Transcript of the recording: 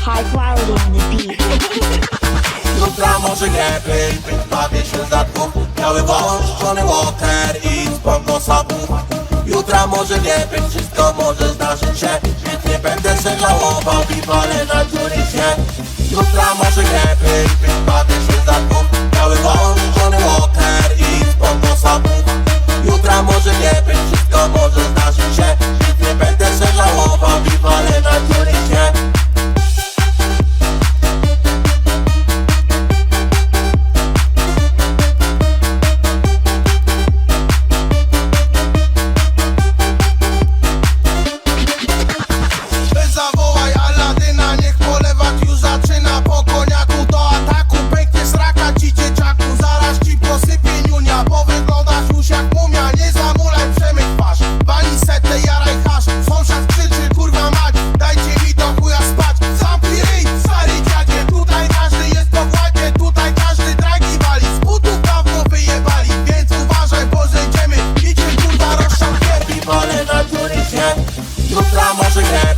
High quality on the beat. Jutra może być? Bawię się za dwóch. Biały wąż, czony water i spoko sabu. Jutra może nie być, wszystko może zdarzyć się. Więc nie będę się żałował i walę na dziury I'm watching that.